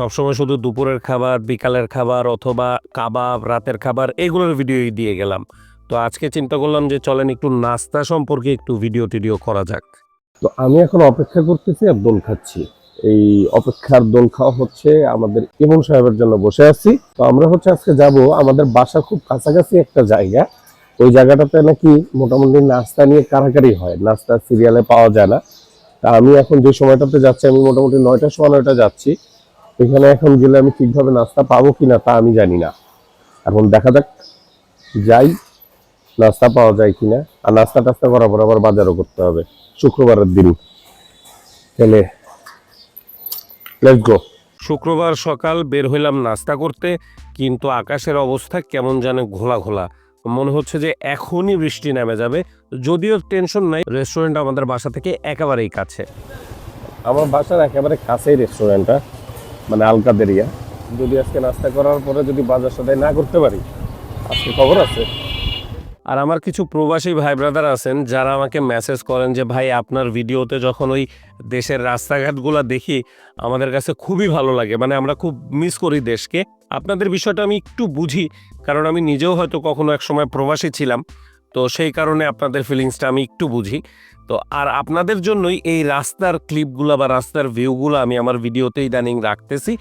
সবসময় শুধু দুপুরের খাবার, বিকালের খাবার অথবা কাবাব, রাতের খাবার এগুলোর ভিডিওই দিয়ে গেলাম। তো আজকে চিন্তা করলাম যে চলেন একটু নাস্তা সম্পর্কে একটু ভিডিও টিডিও করা যাক। তো আমি এখন অপেক্ষা করতেছি আর দোল খাচ্ছি। এই অপেক্ষার দোল খাওয়া হচ্ছে আমাদের ইমন সাহেবের জন্য বসে আছি। তো আমরা হচ্ছে আজকে যাব আমাদের বাসা খুব কাছাকাছি একটা জায়গা। ওই জায়গাটাতে নাকি মোটামুটি নাস্তা নিয়ে কারাকারি হয়। নাস্তা সিরিয়ালে পাওয়া যায় না। তা আমি এখন যে সময়টাতে যাচ্ছি, আমি মোটামুটি নয়টার সময় নয়টা যাচ্ছি। এখানে এখন গেলে আমি ঠিকভাবে নাস্তা পাবো কিনা তা আমি জানি না। এখন দেখা যাক যাই নাস্তা পাওয়া যায় কিনা। আর নাস্তা টাস্তা করার পর আবার বাজারও করতে হবে। শুক্রবারের দিন। তাহলে লেটস গো শুক্রবার সকাল বের হইলাম নাস্তা করতে কিন্তু আকাশের অবস্থা কেমন যেন ঘোলা ঘোলা। মনে হচ্ছে যে এখনই বৃষ্টি নেমে যাবে। যদিও টেনশন নাই রেস্টুরেন্ট আমাদের বাসা থেকে একেবারেই কাছে। আমার বাসার একেবারে কাছেই রেস্টুরেন্টটা মানে আলকাদেরিয়া যদি আজকে নাস্তা করার পরে যদি বাজার সদাই না করতে পারি, আজকে খবর আছে। আর আমার কিছু প্রবাসী ভাই ব্রাদার আছেন, যারা আমাকে মেসেজ করেন যে, ভাই, আপনার ভিডিওতে যখন ওই দেশের রাস্তাঘাটগুলো দেখি, আমাদের কাছে খুবই ভালো লাগে। মানে আমরা খুব মিস করি দেশকে। আপনাদের বিষয়টা আমি একটু বুঝি, কারণ আমি নিজেও হয়তো কখনো এক সময় প্রবাসী ছিলাম। তো সেই কারণে আপনাদের ফিলিংসটা আমি একটু বুঝি। তো আর আপনাদের জন্যই এই রাস্তার ক্লিপগুলো বা রাস্তার ভিউগুলো আমি আমার ভিডিওতেই ইদানিং রাখতেছি,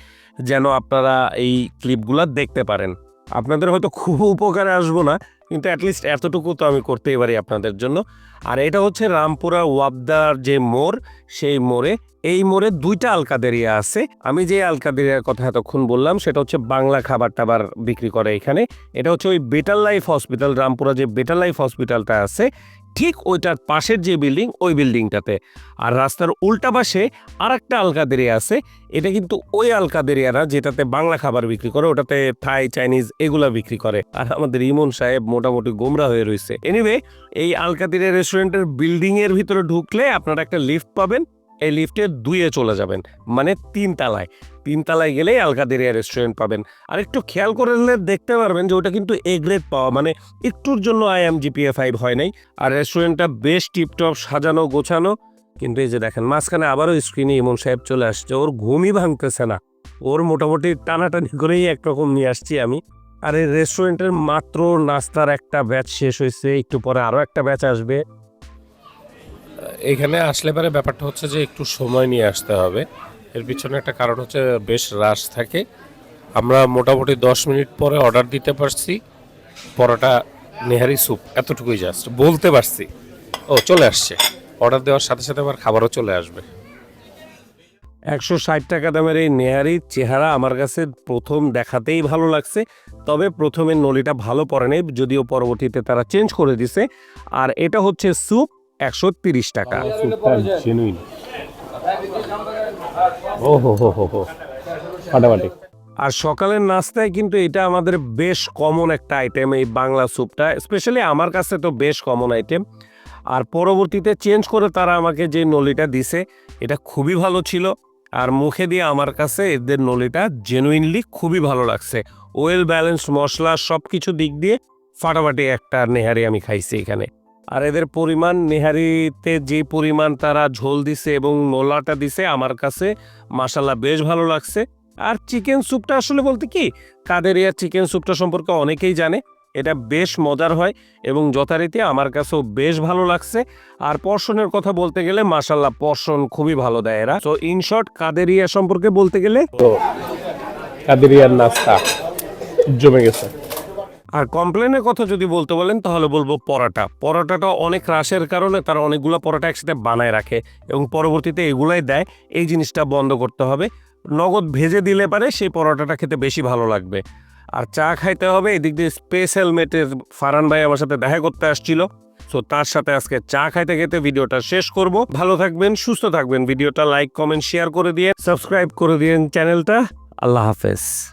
যেন আপনারা এই ক্লিপগুলো দেখতে পারেন। আপনাদের হয়তো খুব উপকারে আসব না কিন্তু অ্যাটলিস্ট এতটুকু তো আমি করতেই পারি আপনাদের জন্য। আর এটা হচ্ছে রামপুরা ওয়াবদার যে মোড়, সেই মোড়ে। এই মোড়ে দুইটা আলকাদেরিয়া আছে। আমি যে আলকাদেরিয়ার কথা এতক্ষণ বললাম, সেটা হচ্ছে বাংলা খাবার টাবার বিক্রি করে এখানে। এটা হচ্ছে ওই বেটার লাইফ হসপিটাল রামপুরা যে বেটার লাইফ হসপিটালটা আছে ঠিক ওইটার পাশের যে বিল্ডিং ওই বিল্ডিংটাতে আর রাস্তার উল্টা পাশে আর একটা আলকাদেরিয়া আছে। এটা কিন্তু ওই আলকাদেরিয়া না যেটাতে বাংলা খাবার বিক্রি করে, ওটাতে থাই চাইনিজ এগুলা বিক্রি করে। আর আমাদের ইমন সাহেব মোটামুটি গোমরা হয়ে রয়েছে। এনিওয়ে এই আলকাদেরিয়া রেস্টুরেন্টের বিল্ডিং এর ভিতরে ঢুকলে আপনারা একটা লিফট পাবেন। এই লিফটের দুইয়ে চলে যাবেন মানে তিন তালায়। তিন তালায় গেলেই আলকাদেরিয়া রেস্টুরেন্ট পাবেন। আর একটু খেয়াল করে নিলে দেখতে পারবেন যে ওটা কিন্তু এ গ্রেড পাওয়া মানে একটুর জন্য আই এম জিপিএ ফাইভ হয় নাই। আর রেস্টুরেন্টটা বেশ টিপটপ, সাজানো, গোছানো। কিন্তু এই যে দেখেন, মাঝখানে আবারও স্ক্রিনে ইমন সাহেব চলে আসছে। ওর ঘুমই ভাঙতেছে না। ওর মোটামুটি টানাটানি করেই একরকম নিয়ে আসছি আমি। আর এই রেস্টুরেন্টের মাত্র নাস্তার একটা ব্যাচ শেষ হয়েছে। একটু পরে আরও একটা ব্যাচ আসবে। এখানে আসলে পরে ব্যাপারটা হচ্ছে যে একটু সময় নিয়ে আসতে হবে। এর পিছনে একটা কারণ হচ্ছে বেশ রাশ থাকে। আমরা মোটামুটি দশ মিনিট পরে অর্ডার দিতে পারছি। পরোটা নেহারি স্যুপ এতটুকুই জাস্ট বলতে পারছি। ও চলে আসছে। অর্ডার দেওয়ার সাথে সাথে আমার খাবারও চলে আসবে। একশো ষাট টাকা দামের এই নেহারির চেহারা আমার কাছে প্রথম দেখাতেই ভালো লাগছে। তবে প্রথমে নলিটা ভালো পড়ে নেই যদিও পরবর্তীতে তারা চেঞ্জ করে দিছে। আর এটা হচ্ছে স্যুপ একশো তিরিশ টাকা। ও, হো হো হো হো। ফাটাফাটি। আর সকালের নাস্তায় কিন্তু এটা আমাদের বেশ কমন একটা আইটেম এই বাংলা স্যুপটা স্পেশালি আমার কাছে তো বেশ কমন আইটেম আর পরবর্তীতে চেঞ্জ করে তারা আমাকে যে নলিটা দিছে, এটা খুবই ভালো ছিল। আর মুখে দিয়ে আমার কাছে এদের নলিটা জেনুইনলি খুবই ভালো লাগছে। ওয়েল ব্যালেন্স মশলা সব কিছু দিক দিয়ে ফাটাফাটি একটা নেহারি আমি খাইছি এখানে। আর এদের পরিমাণ, নেহারিতে যে পরিমাণ তারা ঝোল দিছে এবং নোলাটা দিছে আমার কাছে মাসাল্লাহ বেশ ভালো লাগছে। আর চিকেন স্যুপটা আসলে বলতে কি কাদেরিয়া চিকেন স্যুপটা সম্পর্কে অনেকেই জানে, এটা বেশ মজার হয় এবং যথারীতি আমার কাছেও বেশ ভালো লাগছে। আর পর্ষণের কথা বলতে গেলে মাসাল্লাহ পর্ষণ খুবই ভালো দেয় এরা। তো ইন শর্ট কাদেরিয়া সম্পর্কে বলতে গেলে কাদেরিয়ার নাস্তা জমে গেছে। আর কমপ্লেনের কথা যদি বলতে বলেন, তাহলে বলব পরোটা। পরোটাটা অনেক রাশের কারণে তারা অনেকগুলো পরোটা একসাথে বানায় রাখে এবং পরবর্তীতে এগুলাই দেয়। এই জিনিসটা বন্ধ করতে হবে। নগদ ভেজে দিলে পারে সেই পরোটাটা খেতে বেশি ভালো লাগবে। আর চা খাইতে হবে, এদিক দিয়ে স্পেস হেলমেটের ফারান ভাই আমার সাথে দেখা করতে আসছিল। সো তার সাথে আজকে চা খাইতে খেতে ভিডিওটা শেষ করব। ভালো থাকবেন, সুস্থ থাকবেন। ভিডিওটা লাইক কমেন্ট শেয়ার করে দিয়ে সাবস্ক্রাইব করে দিয়েন চ্যানেলটা। আল্লাহ হাফেজ।